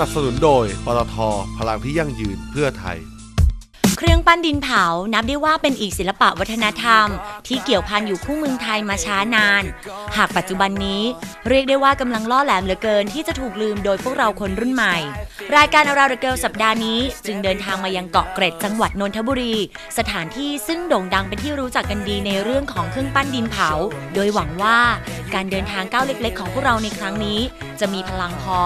นับสนุนโดย ปตท พลังที่ยั่งยืนเพื่อไทย เครื่องปั้นดินเผา นับได้ว่าเป็นอีกศิลปะวัฒนธรรม ที่เกี่ยวพันอยู่คู่เมืองไทยมาช้านาน หากปัจจุบันนี้ เรียกได้ว่ากำลังล่อแหลมเหลือเกินที่จะถูกลืมโดยพวกเราคนรุ่นใหม่ รายการอาราเดเกลสัปดาห์นี้ จึงเดินทางมายังเกาะเกร็ดจังหวัดนนทบุรี สถานที่ซึ่งโด่งดังเป็นที่รู้จักกันดีในเรื่องของเครื่องปั้นดินเผา โดยหวังว่าการเดินทางก้าวเล็ก ๆ ของพวกเราในครั้งนี้ จะมีพลังพอ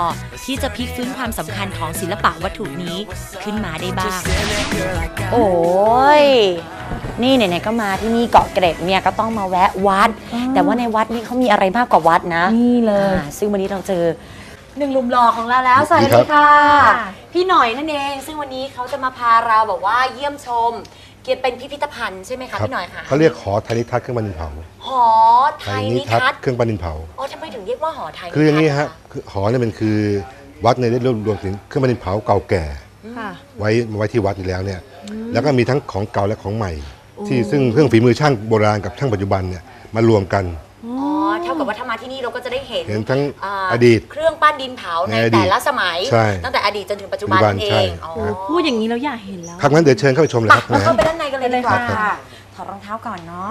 ที่จะพลิกฟื้นความสำคัญของศิลปะวัตถุนี้ขึ้นมาได้บ้าง โอ้ย นี่ไหนๆก็มาที่นี่เกาะเกร็ดเนี่ยก็ต้องมาแวะวัด แต่ว่าในวัดนี่เขามีอะไรมากกว่าวัดนะนี่เลยอ่าซึ่งวันนี้เราเจอ หนึ่งหลุมหล่อของเราแล้วสวัสดีค่ะ พี่หน่อยนั่นเอง ซึ่งวันนี้เขาจะมาพาเราแบบว่าเยี่ยมชม เกียรติเป็นพิพิธภัณฑ์ใช่ไหมคะครับพี่หน่อยค่ะเขาเรียกหอไทยนิทัศน์เครื่องปั้นดินเผาหอไทยนิทัศน์เครื่องปั้นดินเผาอ๋อทำไมถึงเรียกว่าหอไทยคืออย่างนี้นี้ฮะคือหอเนี่ยมันคือวัดเนี่ยได้รวบรวมถึงเครื่องปั้นดินเผาเก่าแก่ค่ะไว้ไว้ที่วัดอยู่แล้วเนี่ย แล้วก็มีทั้งของเก่าและของใหม่ ที่ซึ่งเครื่องฝีมือช่างโบราณกับช่างปัจจุบันเนี่ยมารวมกันอ๋อเท่า กับว่าถ้ามาที่นี่เราก็จะได้เห็นเห็นทั้งาอดีต เครื่องปั้นดินเผาในในอดีตแต่ละสมัย ใช่ตั้งแต่อดีตจนถึงปัจจุบันปัจจุบันนั่นเอใช่ งอ๋อพูดอย่างนี้เราอยากเห็นแล้วครับงั้นเดี๋ยวเชิญเข้าไปชมเลยไปครับเรานะเข้าฮะ ไปด้านในกันเลยดีกว่าครับค่ะ ถอดรองเท้าก่อนเนาะ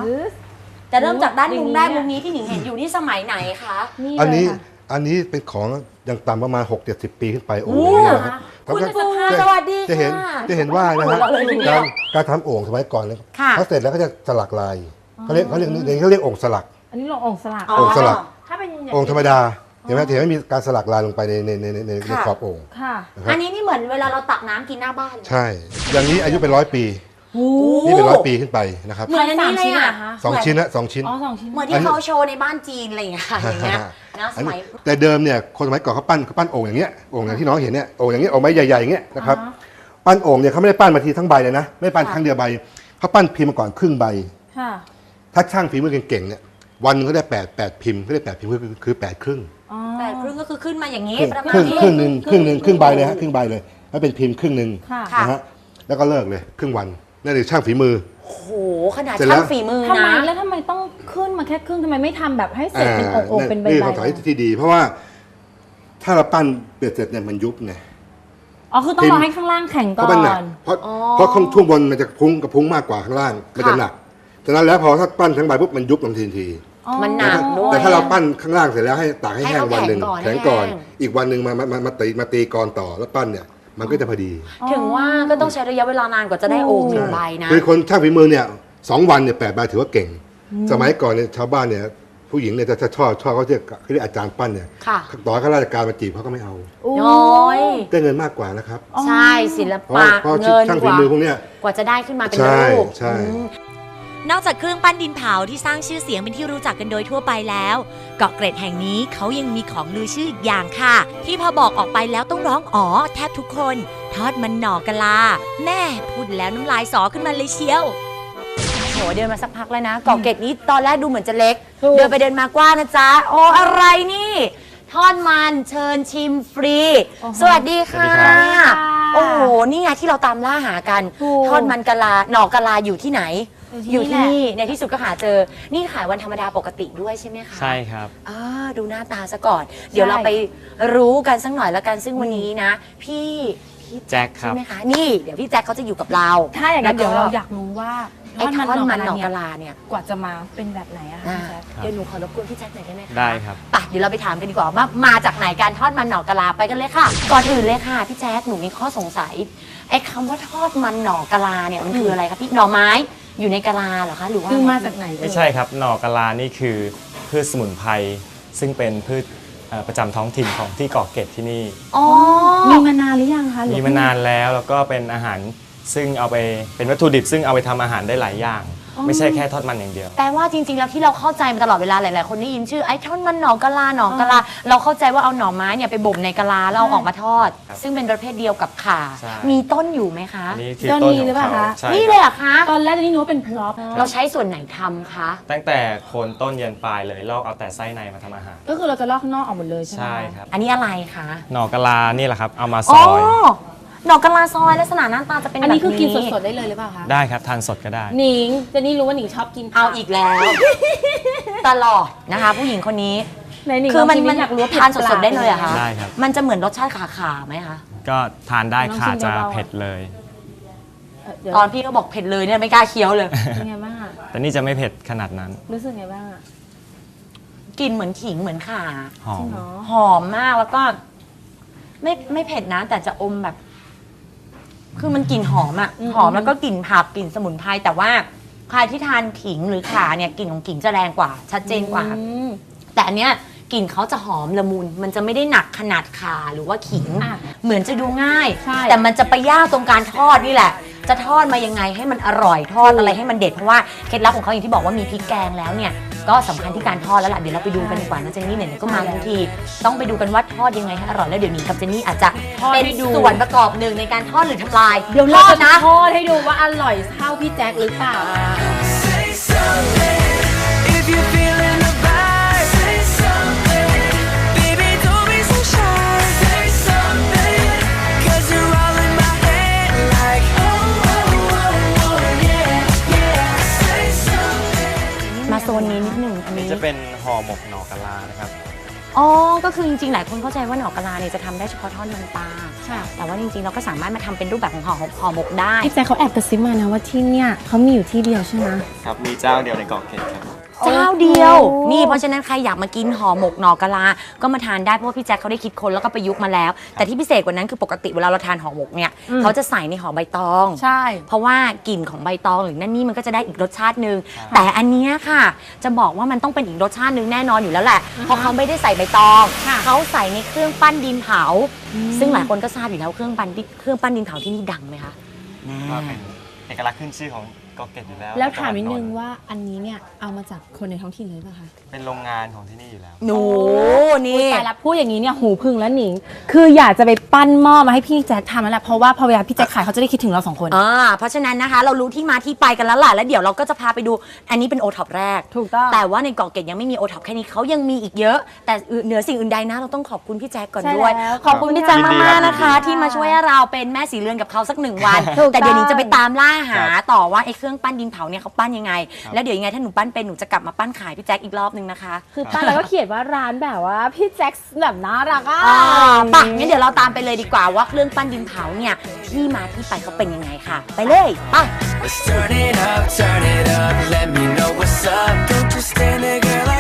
จะเริ่มจากด้านมุมแรกมุมนี้ที่หนิงเห็นอยู่นี่สมัยไหนคะนี่อันนี้เลยค่ะอันนี้เป็นของยังต่ำประมาณ 6 7 0 ปีขึ้นไปโอ่งโอ้อย่างนี้นะครับคุณแล้วก็สุภาจะสวัสดีจะเห็นค่ะ จะเห็นว่านะฮะหัวเราะเลยทีเดียวการการทำโอ่งสมัยก่อนเนี่ยค่ะ เขาเสร็จแล้วก็จะสลักลายเขาเรียกเขาเรียกเดี๋ยวนี้เขาเรียกโอ่งสลัก อันนี้ลงองค์สลักอ๋อโอ่งสลัก ถ้าเป็นอย่างโอ่งธรรมดาเห็นไหมเห็นไหมมีการสลักลายลงไปในในในในในในค่ะ ขอบโอ่งค่ะนะครัอับนนี้นี่เหมือนเวลาเราตักน้ำกินหน้าบ้านใช่ อย่างนี้อายุเป็นร้อยปีโอ้ นี่เป็นร้อยปีขึ้นไปนะครับเหมือนอันนี้เลยอะ สองชิ้นนะสองชิ้น อ๋อสองชิ้นเหมือนที่เขาโชว์ในบ้านจีนอะไรอย่างเงี้ยค่ะอย่างเงี้ยนะสอันมันี้ยแต่เดิมเนี่ยคนสมัยก่อนเขาปั้นเขาปั้นโอ่งอย่างเงี้ยโอ่งอย่างที่น้องเห็นเนี่ยโอ่งอย่างเงี้ยโอ่งไม้ใหญ่ๆอย่างเงี้ยนะครับอ่าฮะปั้นโอ่งเนี่ยเขาไม่ได้ปั้นมาทีทั้งใบเลยนะไม่ปั้นครั้งเดียวใบเขาปั้นพิมพ์มาก่อนครึ่งใบ ค่ะ ถ้าช่างฝีมือเก่งๆเนี่ย วันหนึงเขาได้แปดแปดพิมพ์เขาได้แปดพิมพ์คือคือแปดครึ่งอ๋อแต่ครึ่งก็คือขึ้นมาอย่างนี้ครึ่งประมาคณรึ่งนี้ ครึ่งหนึ่งครึ่งหนึ่งครึ่งใบเลยฮะครึ่งใบเลยแล้วเป็นพิมพ์ครึ่งหนึ่งค่ะ ค่ะ นะฮะแล้วก็เลิกเลยครึ่งวันนั่นคือช่างฝีมือ โอ้โหขนาดเสร็จแล้ช่าว งฝีมือทำไมนะ แล้วทำไมต้องขึ้นมาแค่ครึ่งทำไมไม่ทำแบบให้เสร็จเป็นองค์องค์เป็นใบนี่ใบคำตอบที่ดี เพราะว่าถ้าเราปั้นเบ็ดเสร็จเนี่ยมันยุบไงอ๋อคือต้องรอให้ข้างล่างแข็งเพก่อราะมันหนักน เพราะเพราะข้างช่วงบนมันจะพุ้งกับพุ้งมากกว่าข้างล่างมันจะหนัก ฉะนั้นแล้วพอถ้าปั้นทั้งใบปุ๊บมันยุบลงทันที อ๋อ มันหนักด้วย แต่ถ้าเราปั้นข้างล่างเสร็จแล้วให้ตากให้ให้แห้งเขาวันหนึ่งแข็แข็งงก่ก่ออนน ให้แห้ง อีกวันหนึ่งมามามามาตีมาตีกรต่อแล้วปั้นเนี่ย มันก็จะพอดีถึงว่าก็ต้องใช้ระยะเวลานานกว่าจะได้โอ่งหนึ่งใบนะ คือคนช่างฝีมือเนี่ยสองวันเนี่ยแปดใบถือว่าเก่ง สมัยก่อนเนี่ยชาวบ้านเนี่ยผู้หญิงเนี่ยจะชอบชอบเขาเรียกเขาเรียกอาจารย์ปั้นเนี่ยค่ะ ต่อให้ข้าราชการมาจีบเขาก็ไม่เอาน้อย ได้เงินมากกว่านะครับ ใช่ศิลเพราะปะเพราะเงินช่างกฝีว่ามือพวกเนี้ย กว่าจะได้ขึ้นมาเป็นใช่รูปใช่ อืม นอกจากเครื่องปั้นดินเผาที่สร้างชื่อเสียงเป็นที่รู้จักกันโดยทั่วไปแล้ว เกาะเกร็ดแห่งนี้เขายังมีของลือชื่ออีกอย่างค่ะ ที่พอบอกออกไปแล้วต้องร้องอ๋อแทบทุกคน ทอดมันหน่อกะลา แม่พูดแล้วน้ำลายสอขึ้นมาเลยเชียวโหเดินมาสักพักแล้วนะเกาะเกร็ดนี้ตอนแรกดูเหมือนจะเล็กถูกเดินไปเดินมากว้างนะจ๊ะโอ้อะไรนี่ ทอดมันเชิญชิมฟรี สวัสดีค่ะสวัสดีค่ะโอ้โหนี่ไงที่เราตามล่าหากันถูกทอดมันกะลาหน่อกะลาอยู่ที่ไหน ออยู่ยู่ที่ที่นี่นี่ในที่สุดก็หาเจอ นี่ขายวันธรรมดาปกติด้วยใช่ไหมคะใช่ครับ อ่าดูหน้าตาซะก่อน เดี๋ยวเราไปรู้กันสักหน่อยแล้วกันซึ่งวันนี้นะ พี่แจ็คคใช่รับไหมคะนี่เดี๋ยวพี่แจ็คเขาจะอยู่กับเราถ้าอย่างนั้นแล้เดี๋ยวก็เราอยากรู้ว่าไอ้ทอดมันหหน่น่ออกกะะลาลาเนี่ยกว่าจะมาเป็นแบบไหนอะคะอ่าพี่แจ๊คเดี๋ยวหนูขอรบกวนพี่แจ็คหน่อยได้ไหมคะ ได้ครับไปเดี๋ยวเราไปถามกันดีกว่าว่ามาจากไหนการทอดมันหน่อกะลาไปกันเลยค่ะ ก่อนอื่นเลยค่ะพี่แจ๊คหนูมีข้อสงสัยไอ้คำว่าทอดมันหน่อกะลาเนี่ยมันคืออะไรคะพี่หน่อไม้ อยู่ในกะลาเหรอคะ หรือว่าคือมาจากไหนไม่ใช่ครับหน่อกะลานี่คือพืชสมุนไพรซึ่งเป็นพืชเอ่อประจำท้องถิ่นของที่เกาะเกร็ดที่นี่ อ๋อ มีมานานหรือยังคะหรือมีมานานแล้วแล้วก็เป็นอาหารซึ่งเอาไปเป็นวัตถุดิบ ซึ่งเอาไปทำอาหารได้หลายอย่าง ไม่ใช่แค่ทอดมันอย่างเดียว แปลว่าจริงๆ แล้วที่เราเข้าใจมาตลอดเวลาหลายๆ คนได้ยินชื่อไอ้ทอดมันหน่อกะลาหน่อกะลา เราเข้าใจว่าเอาหน่อไม้เนี่ยไปบ่มในกะลาแล้วเอาออกมาทอด ครับซึ่งเป็นประเภทเดียวกับข่า ใช่ มีต้นอยู่ไหมคะ อันนี้คือเจ้าต้นนี้ขหอรืองเปล่าเขาคะ ใช่นี่คเลรัยบเหรอคะ ตอนแรกจะนี่นึกว่าเป็นพร็อพเราใช้ส่วนไหนทำคะ ตั้งแต่โคนต้นยันปลายเลยลอกเอาแต่ไส้ในมาทำอาหาร ก็คือเราจะลอกข้างนอกออกหมดเลยใช่ไหมใช่ครับ อันนี้อะไรคะ หน่อกะลานี่แหละครับ เอามาซอ๋อ อย หน่อกะลาซอยลักษณะหน้าตาจะเป็นอันนี้คือกินแบบสดๆได้เลยหรือเปล่าคะได้ครับ ทานสดก็ได้ หนิงเจนนี่รู้ว่าหนิงชอบกินผัเอาอีกแล้ว ตลอดนะคะ ผู้หญิงคนนี้ในหนิงคือมันลงชิมันอยากรู้ว่าทานเผ็สดๆได้เลยเหรอะคะได้ครับ มันจะเหมือนรสชาติขาขาๆไหมคะ ก็ทานได้ลองค่ะชิมจะเบาๆเผ็ดเลยเอ่อเดี๋ยวตอนพี่ก็บอกเผ็ดเลยเนี่ยไม่กล้าเคี้ยวเลย เป็นไงบ้างอะแต่นี่จะไม่เผ็ดขนาดนั้น รู้สึกไงบ้างอะกลินเหมือนขิงเหมือนข่า หอจริม งเหรอหอมมากแล้วก็ ไม่ไม่เผ็ดนะ แต่จะอมแบบ คือมันกลิ่นหอมอะหอมแล้วก็กลิ่นผักกลิ่นสมุนไพรแต่ว่าใครที่ทานขิงหรือข่าเนี่ยกลิ่นของขิงจะแรงกว่า ชัดเจนกว่า อืม แต่อันเนี้ยกลิ่นเขาจะหอมละมุน มันจะไม่ได้หนักขนาดข่าหรือว่าขิง อะเหมือนจะดูง่าย ใช่ แต่มันจะไปยากตรงการทอดนี่แหละ จะทอดมายังไงให้มันอร่อยทอดอะไรให้มันเด็ดเพราะว่าเคล็ดลับของเขาอย่างที่บอกว่ามีพริกแกงแล้วเนี่ย ก็สำคัญที่การทอดแล้วล่ะเดี๋ยวเราไปดูกันดีกว่านะเจนนี่เนี่ยก็มาทั้งที ต้องไปดูกันว่าทอดยังไงให้อร่อยแล้วเดี๋ยวนี้กับเจนนี่อาจจะทอดเป็นให้ดู ส่วนประกอบหนึ่งในการทอดหรือทำลายเดี๋ยวทเราอดจะนะ ทอดให้ดูว่าอร่อยเท่าพี่แจ็คหรือเปล่า Say something ห่อหมกหน่อกะลานะครับ อ๋อ ก็คือจริงๆ หลายคนเข้าใจว่าหน่อกะลาเนี่ยจะทำได้เฉพาะทอดน้ำปลาค่ะ แต่ว่าจริงๆ เราก็สามารถมาทำเป็นรูปแบบของห่อหมกห่อหมกได้ พี่แจ็คเขาแอบกระซิบมานะว่าที่เนี่ยเขามีอยู่ที่เดียวใช่ไหม ครับ มีเจ้าเดียวในเกาะเกร็ดครับ เจ้าเดียวโอ้นี่เพราะฉะนั้นใครอยากมากินห่อหมกหน่อกะลา ก็มาทานได้เพราะว่าพี่แจ็คเขาได้คิดค้นแล้วก็ประยุกต์มาแล้ว แต่ที่พิเศษกว่านั้นคือปกติเวลาเราทานห่อหมกเนี่ยเขาจะใส่ในห่อใบตอง ใช่ เพราะว่ากลิ่นของใบตองหรือนั่นนี่มันก็จะได้อีกรสชาติหนึ่งแต่อันเนี้ยค่ะ จะบอกว่ามันต้องเป็นอีกรสชาติหนึ่งแน่นอนอยู่แล้วแหละเพราะเขาไม่ได้ใส่ใบตองค่ะเขาใส่ในเครื่องปั้นดินเผา ซึ่งหลายคนก็ทราบอยู่แล้วเครื่องปั้นดิเครื่องปั้นดินเผาที่นี่ดังไหมคะแน่ก็เป็นเอกลักษณ์ขึ้นชื่อของเกาะเกร็ดอยู่แล้วแล้วถามนิดนึงจังหวัดว่าอันนี้เนี่ยเอามาจากคนในท้องถิ่นเลยป่ะคะนนท์เป็นโรงงานของที่นี่อยู่แล้ว หนูนี่ตายละพูดอย่างนี้เนี่ยหูพึ่งแล้วหนิง คืออยากจะไปปั้นหม้อมาให้พี่แจ็คทำแล้วแหละเพราะว่าพอเวลาพี่แจ็คขายเขาจะได้คิดถึงเราสองคนอ่าเพราะฉะนั้นนะคะ เรารู้ที่มาที่ไปกันแล้วล่ะแล้วเดี๋ยวเราก็จะพาไปดู อันนี้เป็นโอท็อปแรก ถูกต้อง แต่ว่าในเกาะเกร็ดยังไม่มีโอท็อปแค่นี้เขายังมีอีกเยอะ แต่เหนือสิ่งอื่นใดนะเราต้องขอบคุณพี่แจ๊คก่อนใช่ด้วยแล้วขอบคุณพี่แจ๊คยินดีมากครับๆนะคะยินดีที่มาช่วยให้เราเป็นแม่สีเรือนกับเขาสักหนึ่งวันถูกแต่เดี๋ยวนี้ต้องจะไปตามล่าหาครับต่อว่าไอ้เครื่องปั้นดินเผาเนี่ยเขาปั้นยังไง ครับ แล้วเดี๋ยวยังไงถ้าหนูปั้นเป็นหนูจะกลับมาปั้นขายพี่แจ๊คอีกรอบนึงนะคะคือปั้นแล้วก็เขียนว่าร้านแบบว่าพี่แจ็คแบบน่ารักอะอ่าปะงั้นเดี๋ยวเราตามไปเลยดีกว่าว่าเครื่องปั้นดินเผาเนี่ยที่มาที่ไปเขาเป็นยังไงค่ะ ไปเลยไป Let's turn it up, turn it up. Let me know what's up. Don't just stand there, girl. I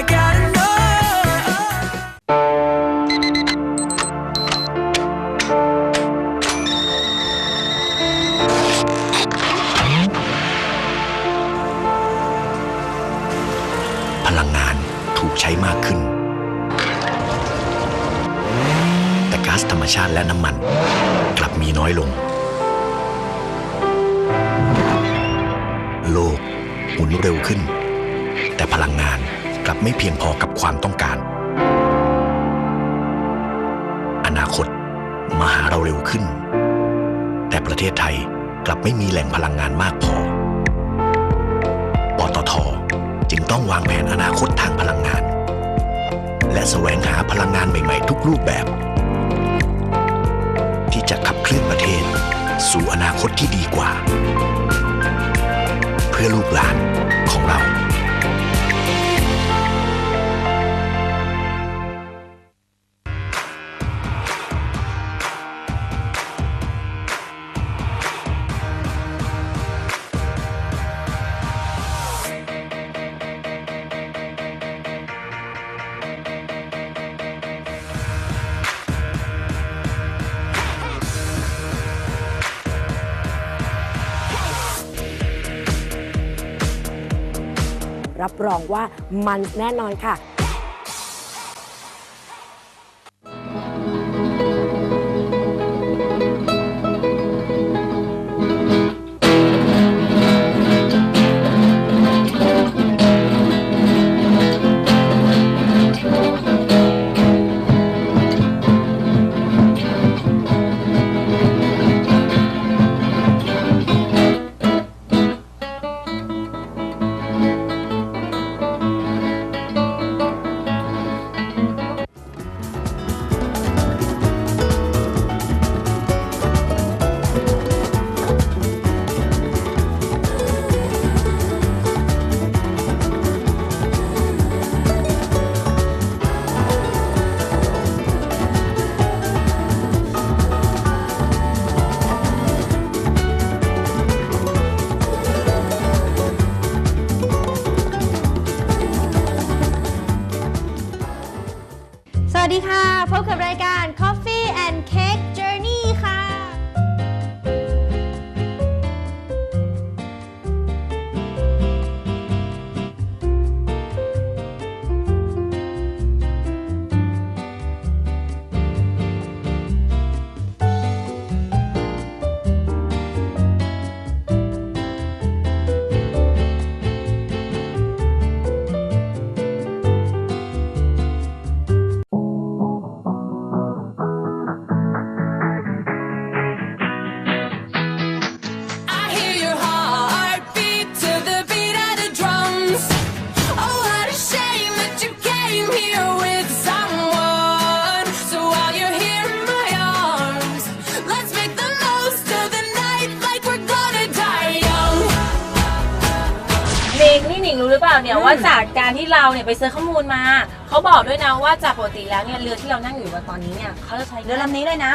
าซธรรมชาติและน้ำมัน กลับมีน้อยลง โลกหมุนเร็วขึ้น แต่พลังงานกลับไม่เพียงพอกับความต้องการ อนาคตมาหาเราเร็วขึ้น แต่ประเทศไทยกลับไม่มีแหล่งพลังงานมากพอปตทจึงต้องวางแผนอนาคตทางพลังงาน และแสวงหาพลังงานใหม่ ๆ ทุกรูปแบบ เคลื่อนประเทศ สู่อนาคตที่ดีกว่า เพื่อลูกหลานของเรา รับรองว่ามันแน่นอนค่ะ เปล่าเนี่ยว่าจากการที่เราเนี่ยไปเซิร์ชข้อมูลมาเขาบอกด้วยนะว่าจากปกติแล้วเนี่ยเรือที่เรานั่งอยู่กันตอนนี้เนี่ยเขาจะใช้เรือลำนี้เลยนะ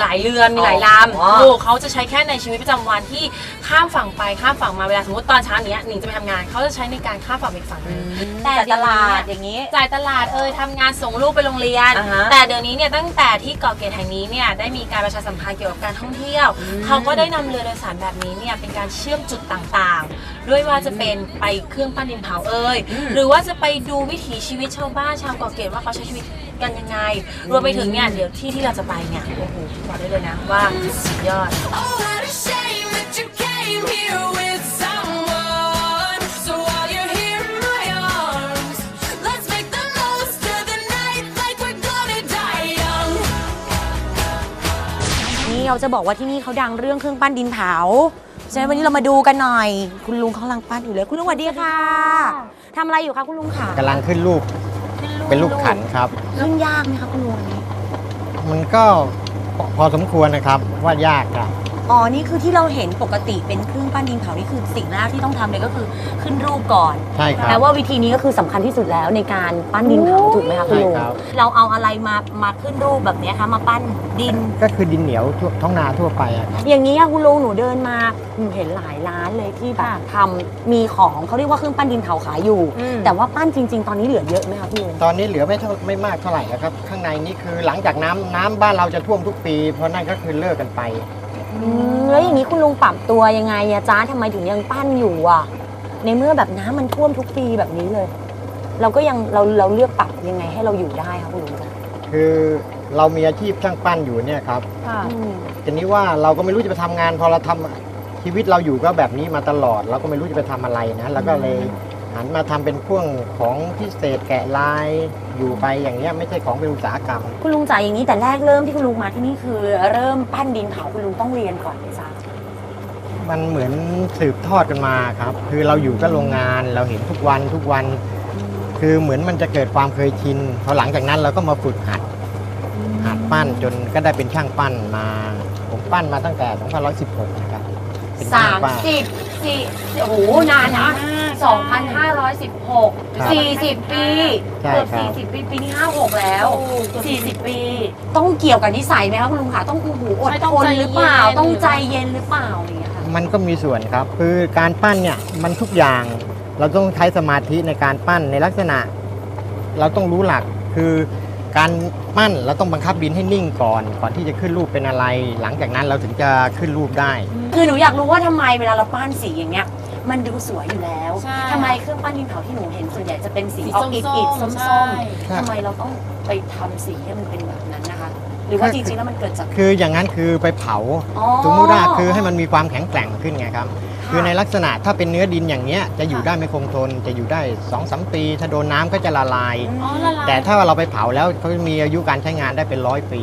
หลายเรือมีหลายลอ๋อำถูกเขาจะใช้แค่ในชีวิตประจำวันที่ข้ามฝั่งไปข้ามฝั่งมาเวลาสมมติตอนเช้าเนี้ยหนิงจะไปทำงานเขาจะใช้ในการข้ามฝั่งไปอีกฝั่งหนึง แต่ตลาดเดี๋ยวนี้อย่างนี้ จ่ายตลาดเอ่ยทำงานส่งลูกไปโรงเรียน อ่าฮะแต่เดี๋ยวนี้เนี่ยตั้งแต่ที่เกาะเกร็ดแห่งนี้เนี่ยได้มีการประชาสัมพันธ์เกี่ยวกับการท่องเที่ยวเขาก็ได้นำเรือโดยสารแบบนี้เนี่ยเป็นการเชื่อมจุดต่างๆ ด้วยว่าจะเป็นไปเครื่องปั้นดินเผาเอ่ยหรือว่าจะไปดูวิถีชีวิตชาวบ้านชาวเกาะเกร็ดว่าเขาใช้ชีวิตกันยังไง รวมไปถึงเนี่ยเดี๋ยวที่ที่เราจะไปเนี่ยโอ้โหบอกได้เลยนะว่าสุดยอด Oh, what a shame that you came here with เราจะบอกว่าที่นี่เขาดังเรื่องเครื่องปั้นดินเผาฉะนั้นวันนี้เรามาดูกันหน่อย คุณลุงเขากำลังปั้นอยู่เลยคุณลุงสวัสดีค่ะทำอะไรอยู่คะคุณลุงค่ะกำลังขึ้นรูปเป็นรูปขันครับ ขึ้นยากไหมคะคุณลุงอันนี้มันก็พอพอสมควรนะครับว่ายากครับ อ๋อ นี่คือที่เราเห็นปกติเป็นเครื่องปั้นดินเผานี่คือสิ่งแรกที่ต้องทำเลยก็คือขึ้นรูปก่อน ใช่ครับ แปลว่าวิธีนี้ก็คือสำคัญที่สุดแล้วในการปั้นดินเผาถูกไหมคะคุณลุงใช่ครับ เราเอาอะไรมามาขึ้นรูปแบบเนี้ยคะมาปั้นดิน ก็คือดินเหนียวทั่วท้องนาทั่วไปอะครับ อย่างนี้อะคุณลุงหนูเดินมาหนูเห็นหลายร้านเลยที่แบบทำมีของเขาเรียกว่าเครื่องปั้นดินเผาขายอยู่ แต่ว่าปั้นจริง ๆ ตอนนี้เหลือเยอะไหมคะคุณลุง ตอนนี้เหลือไม่เท่าไม่มากเท่าไหร่แล้วครับ ข้างในนี่คือหลังจากน้ำน้ำบ้านเราจะท่วมทุกปี เพราะนั่นก็คือเลิกกันไปอืม แล้วอย่างนี้คุณลุงปรับตัวยังไงอะจ้าทำไมถึงยังปั้นอยู่อะในเมื่อแบบน้ำมันท่วมทุกปีแบบนี้เลย เราก็ยังเราเราเลือกปรับยังไงให้เราอยู่ได้คะคุณลุงจ๊ะคือเรามีอาชีพช่างปั้นอยู่เนี่ยครับอืมทีนี้ว่าเราก็ไม่รู้จะไปทำงาน พอเราทำชีวิตเราอยู่ก็แบบนี้มาตลอด เราก็ไม่รู้จะไปทำอะไรนะเราก็เลยหันมาทำเป็นพ่วงของพิเศษแกะลาย อยู่ไปอย่างเงี้ยไม่ใช่ของเป็นอุตสาหกรรม คุณลุงจ๋าอย่างนี้แต่แรกเริ่มที่คุณลุงมาที่นี่คือ เริ่มปั้นดินเผาคุณลุงต้องเรียนก่อนไหมจ๊ะมันเหมือนสืบทอดกันมาครับ คือเราอยู่ก็โรงงานเราเห็นทุกวันทุกวัน คือเหมือนมันจะเกิดความเคยชินพอหลังจากนั้นเราก็มาฝึกหัดหัดปั้นจนก็ได้เป็นช่างปั้นมา ผมปั้นมาตั้งแต่2516นะครับเป็นสาช่างมปั้นสิบสี่โอ้โหนานนะ สองพันห้าร้อยสิบหกครับสี่สิบปี ใช่เกือบครับสี่สิบปี ปีนี้ห้าหกแล้วสี่สิบปี ต้องเกี่ยวกับนิสัยไหมคะคุณลุงคะต้องโอ้โหอดใช่ต้ทองนใจหรือเปล่า เย็น ต้องใจเย็นหรือเปล่าอะไรอย่างเงี้ยค่ะมันก็มีส่วนครับ คือการปั้นเนี่ยมันทุกอย่างเราต้องใช้สมาธิในการปั้นในลักษณะ เราต้องรู้หลักคือการปั้นเราต้องบังคับดินให้นิ่งก่อน ก่อนที่จะขึ้นรูปเป็นอะไร หลังจากนั้นเราถึงจะขึ้นรูปได้ คือหนูอยากรู้ว่าทำไมเวลาเราปั้นสีอย่างเงี้ย มันดูสวยอยู่แล้วใช่ทำไมเครื่องปั้นดินเผาที่หนูเห็นส่วนใหญ่จะเป็นสีสีออกอิดส้มๆอิดส้ใช่ มๆทำไมเราต้องไปทำสีให้มันเป็นแบบนั้นนะคะ หรือว่าจริงๆแล้วมันเกิดจาก คืออย่างนั้นคือไปเผาอ๋อสมมุติว่าคือให้มันมีความแข็งแกร่งขึ้นไงครับคือในลักษณะถ้าเป็นเนื้อดินอย่างเนี้ยจะอยู่ได้ไม่คงทนจะอยู่ได้2อสปี ถ้าโดนน้ำก็จะละลาย อ๋อละลายแต่ถ้าเราไปเผาแล้วเขามีอายุการใช้งานได้เป็นร้อยปี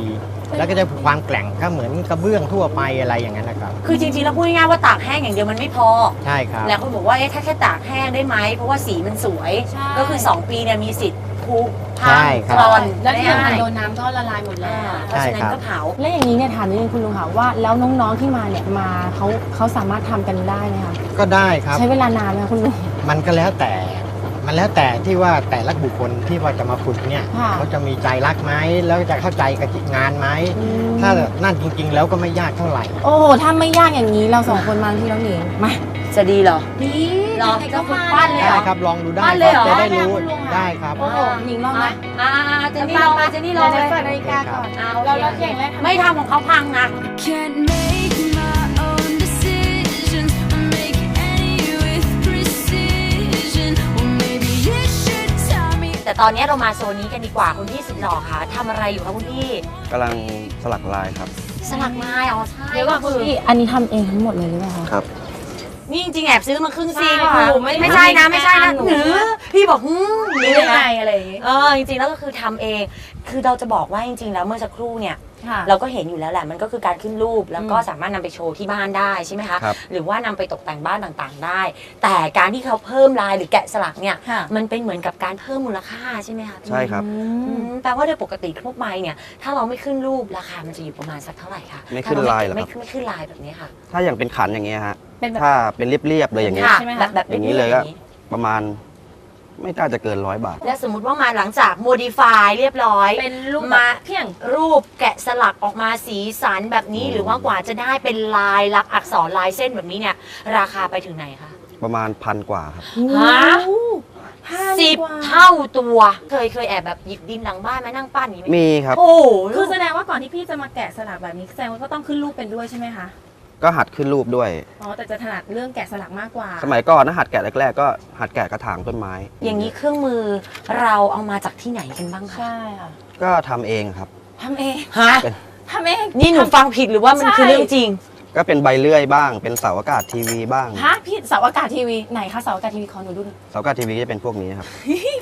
แล้วก็จะความแกร่งก็เหมือนกระเบื้องทั่วไปอะไรอย่างนั้นนะครับ คือจริงๆแล้วพูดง่ายๆว่าตากแห้งอย่างเดียวมันไม่พอ ใช่ครับ แล้วคนบอกว่าเอ๊ะถ้าแค่ตากแห้งได้ไหมเพราะว่าสีมันสวย ใช่ ก็คือ 2 ปีเนี่ยมีสิทธิ์พุพัใช่งครับ คลอนแล้วที่ได้สำคัญโดนน้ำก็ละลายหมดแล้อ่าวเพราะฉะนั้นก็เผา และอย่างนี้เนี่ยถามนิดนึงคุณลุงค่ะว่าแล้วน้องๆที่มาเนี่ยมาเขาเขาสามารถทำกันได้ไหมคะก็ได้ครับ ใช้เวลานานไหมคะคุณลุง มันก็แล้วแต่ มันแล้วแต่ที่ว่าแต่ละบุคคลที่ว่าจะมาฝึกเนี่ยค่ะเขาจะมีใจรักไหมแล้วจะเข้าใจกับงานไหมถ้านั่นจริงๆ แล้วก็ไม่ยากเท่าไหร่ โอ้โห ถ้าไม่ยากอย่างนี้เราสองคนมาที่แล้วหนิงมา จะดีเหรอ ดีรอจะฝึกปั้นเลยเหรได้อ ครับลองดูได้ปั้นคเลรัยเหรอจะได้รู้ได้ไหมคุณลุงอะได้ครับ โอ้โหหญิงลองไหม อ่าเจนนี่ลองมาเจนนี่ลองเดี๋เลยวยเปิดนาฬิกาก่อนอ่าเราโอเราเคเก่งไหมไม่ทำของเขาพังนะ Can't make แต่ตอนนี้เรามาโซนนี้กันดีกว่าคุณพี่สุดหล่อค่ะทำอะไรอยู่คะคุณพี่กำลังสลักลายครับ สลักไม้อ๋อใช่เดี๋ยวก่อนคุณพี่อันนี้ทำเองทั้งหมดเลยหรือเปล่าคะครับ นี่จริงๆแอบซื้อมาครึ่งซีกใช่ค่ะหนูไม่ไม่ใช่นะไม่ใช่นะหนูหรือพี่บอกหืมนี่ได้ไงอะไรอย่างงี้เออจริงๆแล้วก็คือทำเอง คือเราจะบอกว่าจริงๆแล้วเมื่อสักครู่เนี่ย ค่ะเราก็เห็นอยู่แล้วแหละมันก็คือการขึ้นรูปแล้วก็อืมสามารถนำไปโชว์ที่บ้านได้ใช่ไหมคะครับ หรือว่านำไปตกแต่งบ้านต่างๆได้ แต่การที่เขาเพิ่มลายหรือแกะสลักเนี่ย ค่ะมันเป็นเหมือนกับการเพิ่มมูลค่าใช่ไหมคะพี่ใช่ครับ อืมแปลว่าโดยปกติพวกไม้เนี่ย ถ้าเราไม่ขึ้นรูปราคามันจะอยู่ประมาณสักเท่าไหร่คะไม่ขึ้นลายเหรอครับ ไม่ไม่ขึ้นลายแบบนี้ค่ะถ้าอย่างเป็นขันอย่างเงี้ยฮะ เป็นแบบ ถ้าเป็นเรียบๆเลยอย่างเงี้ย ค่ะใช่ไหมคะ แบบแบบอย่างนี้เลยก็ประมาณไม่น่าจะเกินร้อยบาท และสมมติว่ามาหลังจากโมดิฟายเรียบร้อย เป็นรูปมาเพียง รูปแกะสลักออกมาสีสันแบบนี้หรือว่ากว่าจะได้เป็นลายลักษณ์อักษรลายเส้นแบบนี้เนี่ย ราคาไปถึงไหนคะ ประมาณพันกว่าครับ ฮะห้าสิบกว่าเท่าตัว เคยเคยแอบแบบหยิบดินหลังบ้านมานั่งปั้นอย่างนี้ไหมมีครับ โอ้โหคือแสดงว่าก่อนที่พี่จะมาแกะสลักแบบนี้แสดงว่าก็ต้องขึ้นรูปเป็นด้วยใช่ไหมคะ ก็หัดขึ้นรูปด้วย อ๋อแต่จะถนัดเรื่องแกะสลักมากกว่า สมัยก่อนนะหัดแกะแรกๆก็หัดแกะกระถางต้นไม้ อย่างนี้เครื่องมือเราเอามาจากที่ไหนกันบ้างคะใช่ค่ะก็ทำเองครับ ทำเองฮะเป็น ทำเอง นี่หนูฟังผิดหรือว่ามันคือเรื่องจริง ก็เป็นใบเลื่อยบ้าง เป็นเสาอากาศทีวีบ้าง ฮะพี่เสาอากาศทีวีไหนคะเสาอากาศทีวีขอหนูดูหน่อยเสาอากาศทีวีก็จะเป็นพวกนี้ครับ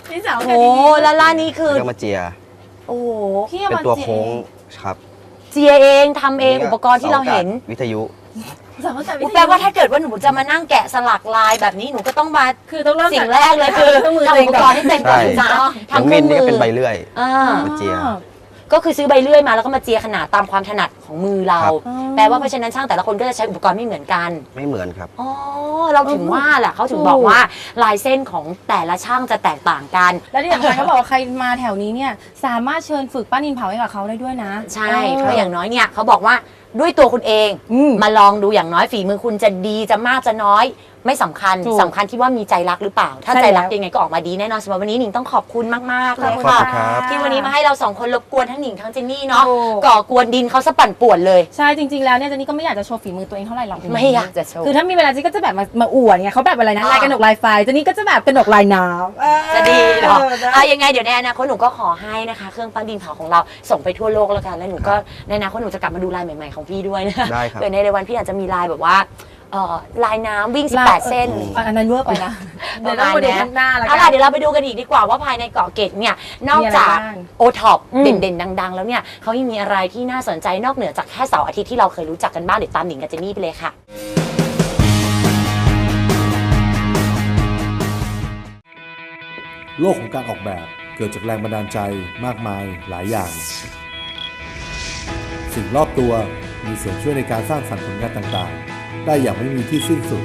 นี่เสาอากาศโอ้ทีวีแล้วล่านี่คือ แล้วก็มาเจีย โอ้โหพี่เอาเป็นมาตัวเจียโค้งครับเจียเองทำเองอุปกรณ์ที่เราเห็น สากศวิทยุเสาอากาศแปลว่าถ้าเกิดว่าหนูจะมานั่งแกะสลักลายแบบนี้หนูก็ต้องมาคือต้องเริ่มสิ่งแรกเลยคือเครื่องมือทำตัวเออุงปกก่อรนณ์ให้เต็มก่อนนะจ๊ะอย่างทำเคมิรื่อนงมืนี่อก็เป็นใบเลื่อยอ่ามาเจีย ก็คือซื้อใบเลื่อยมาแล้วก็มาเจียขนาดตามความถนัดของมือเรา ครับ แปลว่าเพราะฉะนั้นช่างแต่ละคนก็จะใช้อุปกรณ์ไม่เหมือนกัน ไม่เหมือนครับ อ๋อ เราถึงว่าแหละเขาถึงบอกว่าลายเส้นของแต่ละช่างจะแตกต่างกัน แล้วที่สำคัญเขาบอกว่าใครมาแถวนี้เนี่ยสามารถเชิญฝึกปั้นดินเผาให้กับเขาได้ด้วยนะใช่ เพราะอย่างน้อยเนี่ยเขาบอกว่าด้วยตัวคุณเอง อืม มาลองดูอย่างน้อยฝีมือคุณจะดีจะมากจะน้อย ไม่สำคัญถูก สำคัญที่ว่ามีใจรักหรือเปล่า ถ้าใช่ใจรักแล้วยังไงก็ออกมาดีแน่นอนสำหรับวันนี้หนิงต้องขอบคุณมากๆเลยขอบค่ะ คุณครับ ที่วันนี้มาให้เราสองคนรบกวนทั้งหนิงทั้งเจนนี่เนาะถูก ก่อกวนดินเขาสะปั่นป่วนเลย ใช่จริงๆแล้วเนี่ยเจนนี่ก็ไม่อยากจะโชว์ฝีมือตัวเองเท่าไหร่หรอกไม่อยากจะโชว์ คือถ้ามีเวลาเจนก็จะแบบมามาอวดไงเขาแบบอะไรนะอ่า ลายกระหนกลายไฟเจนนี่ก็จะแบบกระหนกลายน้ำจะดีเหรอเอออะยังไงเดี๋ยวในอนาคตหนูก็ขอให้นะคะ เครื่องปั้นดินเผาของเราส่งไปทั่วโลกแล้วกัน แล้วหนูก็ในอนาคตหนูจะกลับมาดูลายใหม่ๆของพี่ด้วยนะได้ครับ เผื่อในวันพี่อาจจะมีลายแบบว่า เอ่อลายน้ำวิ่ง 18 เส้น อะอันนั้นเวอร์ไปนะเดี๋ยวต้องมาดูข้างหน้าแล้วกัเอาล่ะเดี๋ยวเราไปดูกันอีกดีกว่าว่าภายในเกาะเกร็ดเนี่ยนอกจากมีอะไรบ้าง โอท็อปอืม เด่นๆ ดัง ๆ แล้วเนี่ยเขายังมีอะไรที่น่าสนใจนอกเหนือจากแค่เสาร์อาทิตย์ที่เราเคยรู้จักกันบ้างเดี๋ยวตามหนิงกับเจนนี่ไปเลยค่ะ โลกของการออกแบบเกิดจากแรงบันดาลใจมากมายหลายอย่าง สิ่งรอบตัวมีส่วนช่วยในการสร้างสรรค์ผลงานต่างๆ ได้อย่างไม่มีที่สิ้นสุด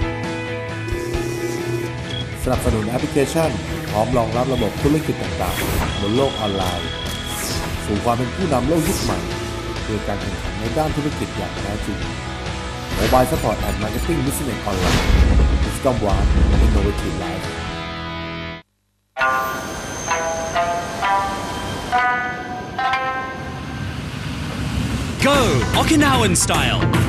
สนับสนุนแอปพลิเคชัน พร้อมรองรับระบบธุรกิจต่างๆ บนโลกออนไลน์ สู่ความเป็นผู้นำโลกยุคใหม่ด้วยการแข่งขันในด้านธุรกิจอย่างแท้จริง Mobile Support and Marketing Business Online Wisdom One Innovative Life Go Okinawan style.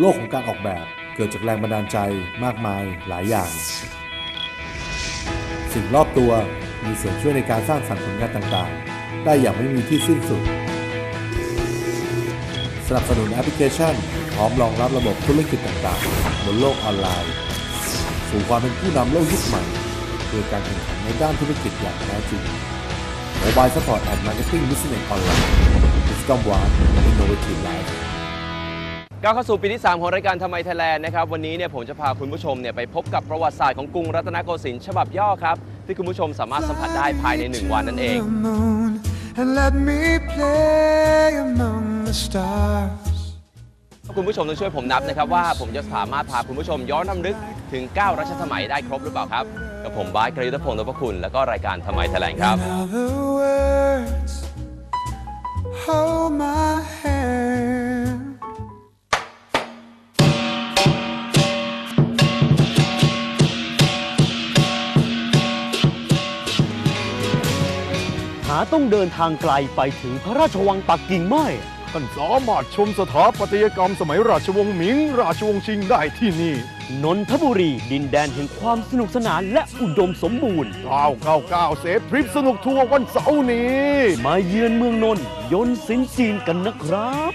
โลกของการออกแบบเกิดจากแรงบันดาลใจมากมายหลายอย่าง สิ่งรอบตัวมีส่วนช่วยในการสร้างสรรค์ผลงานต่างๆ ได้อย่างไม่มีที่สิ้นสุด สนับสนุนแอปพลิเคชัน พร้อมรองรับระบบธุรกิจต่างๆ บนโลกออนไลน์สู่ความเป็นผู้นำโลกยุคใหม่ด้วยการแข่งขันในด้านธุรกิจอย่างแท้จริง Mobile Support and Marketing Business Online Wisdom One Innovative Life ก้าวเข้าสู่ปีที่ 3 ของรายการทำไมไทยแลนด์นะครับวันนี้เนี่ยผมจะพาคุณผู้ชมเนี่ยไปพบกับประวัติศาสตร์ของกรุงรัตนโกสินทร์ฉบับย่อครับ ที่คุณผู้ชมสามารถสัมผัสได้ภายใน 1 วันนั่นเอง And let me play among the stars. คุณผู้ชมต้องช่วยผมนับนะครับว่าผมจะสามารถพาคุณผู้ชมย้อนรำลึกถึง 9 รัชสมัยได้ครบหรือเปล่าครับ กับผมบาสกรยุทธพงศ์นพคุณ แล้วก็รายการทำไมแถลงครับ Now the words hold my hand. ต้องเดินทางไกลไปถึงพระราชวังปักกิ่งไม่ท่านสามารถชมสถาปัตยกรรมสมัยราชวงศ์หมิง ราชวงศ์ชิงได้ที่นี่ นนทบุรีดินแดนแห่งความสนุกสนานและอุดมสมบูรณ์ 999 เซฟทริปสนุกทัวร์วันเสาร์นี้ มาเยือนเมืองนนยนต์สินจีนกันนะครับ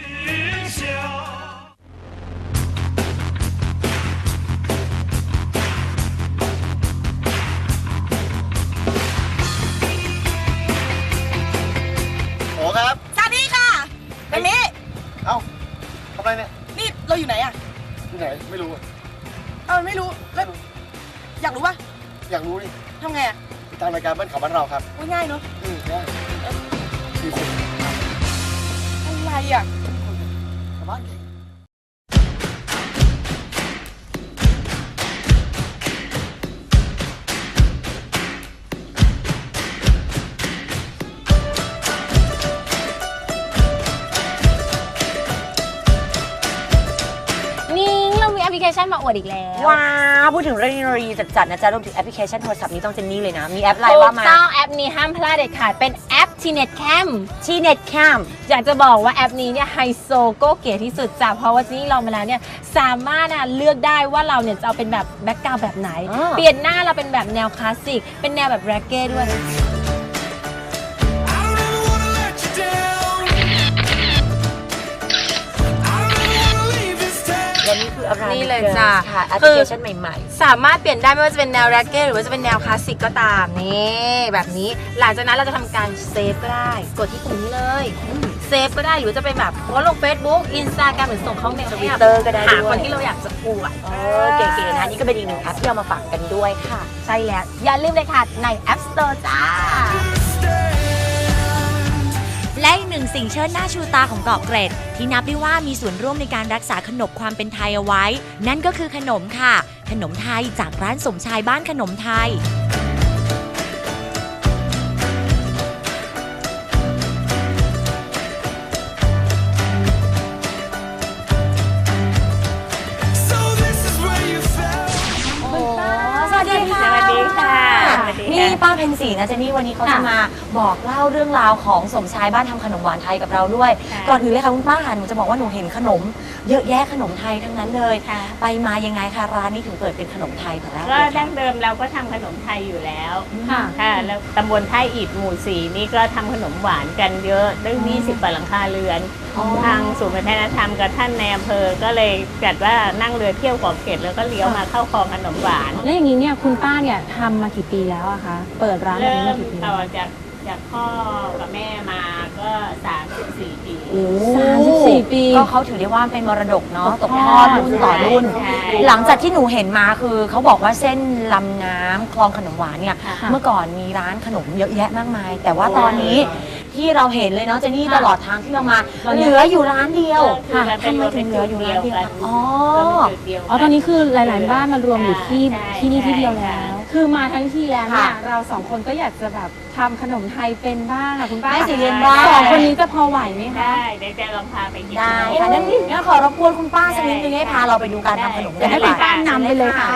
นมาอวดอีกแล้ว ว้าวพูดถึงเรื่องเทคโนโลยีจัดๆนะจ๊ะรวมถึงแอปพลิเคชันโทรศัพท์นี้ต้องเจนนี่เลยนะ มีแอปอะไรถูว่ากมาต้องแอปนี้ห้ามพลาดเด็ดขาดเป็นแอป t n e t Cam t n e t Cam อยากจะบอกว่าแอปนี้เนี่ยไฮโซโก็เก๋ที่สุดจ้ะเพราะว่าที่นี่ลองมาแล้วเนี่ยสามารถน่ะเลือกได้ว่าเราเนี่ยจะเอาเป็นแบบแบ็กกราวแบบไหน อ่า เปลี่ยนหน้าเราเป็นแบบแนวคลาสสิกเป็นแนวแบบแร็กเก้ด้วย และนี่คืออะไรนี่เลยจ้ะค่ะแอปพคืลิอเคชันใหม่สามารถเปลี่ยนได้ไม่ว่าจะเป็นแนวแร็กเก้หรือว่าจะเป็นแนวคลาสสิกก็ตามนี่แบบนี้หลังจากนั้นเราจะทำการเซฟก็ได้ กดที่ปุ่มนี้เลยเซฟก็ได้หรือว่าจะเป็นแบบโพสต์ลง Facebook Instagram หรือส่งเข้าเมลให้กับ Twitter ก็ได้หาด้วยคนที่เราอยากจะอวดๆเออเก๋ๆนะนี่ก็เป็นอีกหนึ่งแอปที่เอามาฝากกันด้วยค่ะ ใช่แล้ว อย่าลืมเลยค่ะ ใน App Store จ้า และอีกหนึ่งสิ่งเชิดหน้าชูตาของเกาะเกร็ด ที่นับได้ว่ามีส่วนร่วมในการรักษาขนบความเป็นไทยเอาไว้ นั่นก็คือขนมค่ะ ขนมไทยจากร้านสมชายบ้านขนมไทย เพนสีนะเจนนี่วันนี้เขาจะมาบอกเล่าเรื่องราวของสมชายบ้านทำขนมหวานไทยกับเราด้วย ก่อนอื่นเลยค่ะคุณป้าหนูจะบอกว่าหนูเห็นขนม เยอะแยะขนมไทยทั้งนั้นเลย ไปมายังไงคะร้านนี้ถึงเปิดเป็นขนมไทยแต่แรกก็เดั้งเดิมเราก็ทำขนมไทยอยู่แล้วค่ะแล้วตำบลท่าอิฐหมู่สีนี่ก็ทำขนมหวานกันเยอะตั้ง20กว่าหลังคาเรือน ทางศูนย์วัฒนธรรมกับท่านในอำเภอก็เลยจัดว่านั่งเรือเที่ยวเกาะเกร็ดแล้วก็เลี้ยวมาเข้าคลองขนมหวานแล้วอย่างนี้เนี่ยคุณป้าเนี่ยทำมากี่ปีแล้วอะคะเปิดร้านแบบเริ่นี้มมากี่ปีต่อจากจากพ่อกับแม่มาก็34ปีสามสิบสี่ปี ก็เขาถือได้ว่าเป็นมรดกเนาะตกทอดรุ่นต่อรุ่น ใช่ หลังจากที่หนูเห็นมาคือเขาบอกว่าเส้นลำน้ำคลองขนมหวานเนี่ยค่ะ เมื่อก่อนมีร้านขนมเยอะแยะมากมาย แต่ว่าตอนนี้ ที่เราเห็นเลยเนาะเจนนี่ตลอดทางที่เรามา เหลืออยู่ร้านเดียวคือมันเป็นทำไมถึงเหลืออยู่ร้านเดียวคะอ๋ออ๋อตอนนี้คือหลาย ๆ บ้านมารวมอยู่ที่ใช่ที่นี่ที่เดียวแล้ว คือมาทั้งทีแล้วเนี่ยค่ะเราสองคนก็อยากจะแบบทำขนมไทยเป็นบ้างอะคุณป้าได้สิเรียนบ้างสองคนนี้จะพอไหวไหมคะได้เดี๋ยวจะลองพาไปกินได้ค่ะงั้นงั้นขอรบกวนคุณป้าสักนิดนึงให้พาเราไปดูการทำขนมเดี๋ยวให้คุณป้านำไปเลยค่ะ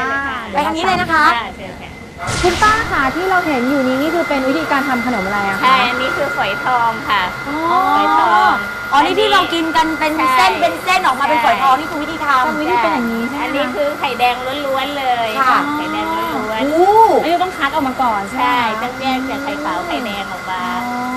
ไปทางนี้เลยนะคะเชิญ ค่ะคุณป้าค่ะที่เราเห็นอยู่นี้นี่คือเป็นวิธีการทำขนมอะไรอะคะ ใช่อันนี้คือฝอยทองค่ะฝอยทองอ๋อนี่ที่เรากินกันเป็นใช่เส้นเป็นเส้นออกมาเป็นฝอยทองนี่คือวิธีทำวิธีเป็นอย่างนี้ใช่ไหมอันนี้คือไข่แดงล้วนๆเลยค่ะ ไข่แดงล้ วนโอ้อันนี้ต้องคัดออกมาก่อนใช่ไหมใช่คะต้องแยกจากไข่ขาวไข่แดงออกมา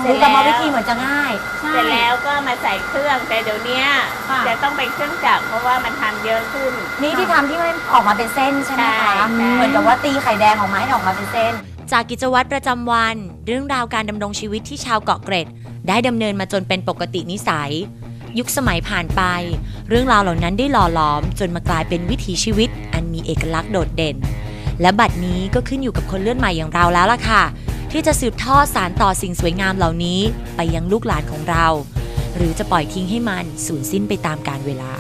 เสร็จกรรมวิธีเหมือนจะง่ายเสร็จแล้วก็มาใส่เครื่องแต่เดี๋ยวเนี้ยค่ะ จะต้องเป็นเครื่องจักรเพราะว่ามันทำเยอะขึ้น นี่ที่ทำที่มันออกมาเป็นเส้นใช่ไหมใช่คะ ใช่ เหมือนกับว่าตีไข่แดงออกมาให้ออกมาเป็นเส้น จากกิจวัตรประจำวัน เรื่องราวการดำรงชีวิตที่ชาวเกาะเกร็ด ได้ดำเนินมาจนเป็นปกตินิสัย ยุคสมัยผ่านไป เรื่องราวเหล่านั้นได้หล่อหลอม จนมากลายเป็นวิถีชีวิต อันมีเอกลักษณ์โดดเด่น และบัดนี้ก็ขึ้นอยู่กับคนเลื่อนใหม่อย่างเราแล้วล่ะค่ะ ที่จะสืบทอดสารต่อสิ่งสวยงามเหล่านี้ ไปยังลูกหลานของเรา หรือจะปล่อยทิ้งให้มันสูญสิ้นไปตามกาลเวลา